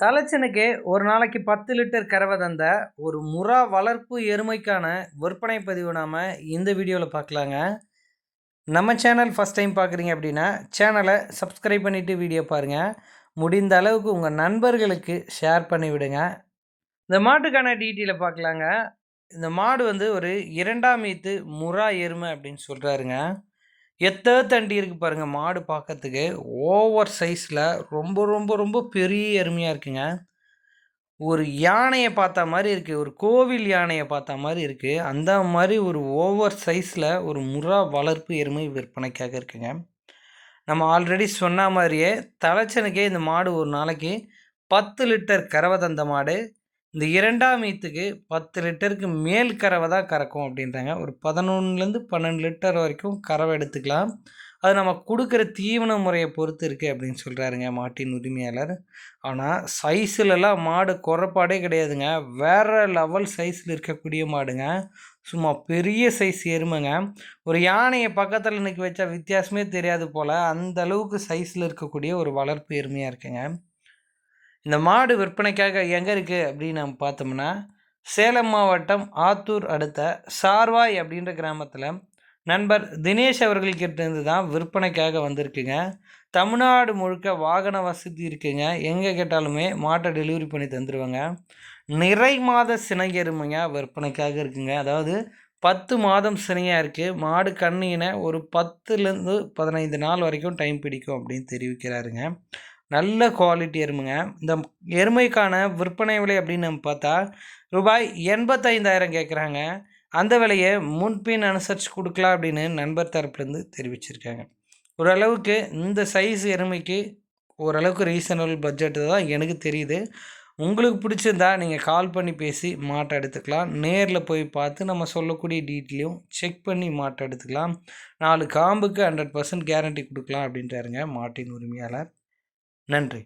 தலைச்சனுக்கு ஒரு நாளைக்கு பத்து லிட்டர் கறவை தந்த ஒரு முறா வளர்ப்பு எருமைக்கான விற்பனை பதிவு நாம் இந்த வீடியோவில் பார்க்கலாங்க. நம்ம சேனல் ஃபஸ்ட் டைம் பார்க்குறீங்க அப்படின்னா சேனலை சப்ஸ்கிரைப் பண்ணிவிட்டு வீடியோ பாருங்கள் முடிந்த அளவுக்கு உங்கள் நண்பர்களுக்கு ஷேர் பண்ணி விடுங்க. இந்த மாட்டுக்கான டீட்டெயிலை பார்க்கலாங்க. இந்த மாடு வந்து ஒரு இரண்டாம் ஈத்து முறா எருமை அப்படின்னு சொல்கிறாருங்க எத்த தண்டி இருக்குது பாருங்கள் மாடு பார்க்கறதுக்கு ஓவர் சைஸில் ரொம்ப ரொம்ப ரொம்ப பெரிய எருமையாக இருக்குங்க. ஒரு யானையை பார்த்தா மாதிரி இருக்குது ஒரு கோவில் யானையை பார்த்தா மாதிரி இருக்குது அந்த மாதிரி ஒரு ஓவர் சைஸில் ஒரு முறா வளர்ப்பு எருமை விற்பனைக்காக இருக்குங்க. நம்ம ஆல்ரெடி சொன்ன மாதிரியே தலைச்சனுக்கே இந்த மாடு ஒரு நாளைக்கு பத்து லிட்டர் கறவை தந்த மாடு இந்த இரண்டாம் ஈத்துக்கு பத்து லிட்டருக்கு மேல் கறவை தான் கறக்கும் அப்படின்றாங்க. ஒரு பதினொன்றுலேருந்து பன்னெண்டு லிட்டர் வரைக்கும் கறவை எடுத்துக்கலாம். அது நம்ம கொடுக்குற தீவன முறையை பொறுத்து இருக்குது அப்படின்னு சொல்கிறாருங்க மாட்டின் உரிமையாளர். ஆனால் சைஸ்லலாம் மாடு குறைப்பாடே கிடையாதுங்க. வேறு லெவல் சைஸில் இருக்கக்கூடிய மாடுங்க. சும்மா பெரிய சைஸ் எருமைங்க. ஒரு யானையை பக்கத்தில் நிற்க வச்சா வித்தியாசமே தெரியாது போல். அந்த அளவுக்கு சைஸில் இருக்கக்கூடிய ஒரு வளர்ப்பு எருமையாக இருக்குங்க. இந்த மாடு விற்பனைக்காக எங்கே இருக்குது அப்படின்னு நம்ம பார்த்தோம்னா சேலம் மாவட்டம் ஆத்தூர் அடுத்த சார்வாய் அப்படின்ற கிராமத்தில் நண்பர் தினேஷ் அவர்கள்கிட்டேருந்து தான் விற்பனைக்காக வந்திருக்குங்க. தமிழ்நாடு முழுக்க வாகன வசதி இருக்குங்க. எங்கே கேட்டாலுமே மாட்டை டெலிவரி பண்ணி தந்துடுவாங்க நிறை மாத சினை எருமைங்க விற்பனைக்காக இருக்குங்க. அதாவது பத்து மாதம் சினையாக இருக்குது மாடு கண்ணினை ஒரு பத்துலேருந்து பதினைந்து நாள் வரைக்கும் டைம் பிடிக்கும் அப்படின்னு தெரிவிக்கிறாருங்க. நல்ல குவாலிட்டி எருமைங்க. இந்த எருமைக்கான விற்பனை விலை அப்படின்னு நம்ம பார்த்தா ரூபாய் எண்பத்தைந்தாயிரம் கேட்குறாங்க அந்த விலையை முன்பின் அனுசரித்து கொடுக்கலாம் அப்படின்னு நண்பர் தரப்புலேருந்து தெரிவிச்சிருக்காங்க. ஓரளவுக்கு இந்த சைஸ் எருமைக்கு ஓரளவுக்கு ரீசனபிள் பட்ஜெட்டு தான் எனக்கு தெரியுது. உங்களுக்கு பிடிச்சிருந்தா நீங்கள் கால் பண்ணி பேசி மாட்டை எடுத்துக்கலாம். நேரில் போய் பார்த்து நம்ம சொல்லக்கூடிய டீட்டெயிலையும் செக் பண்ணி மாட்டை எடுத்துக்கலாம். நாலு காம்புக்கு ஹண்ட்ரட் பர்சன்ட் கேரண்டி கொடுக்கலாம் அப்படின்றாருங்க மாட்டின் உரிமையாளர். நன்றி.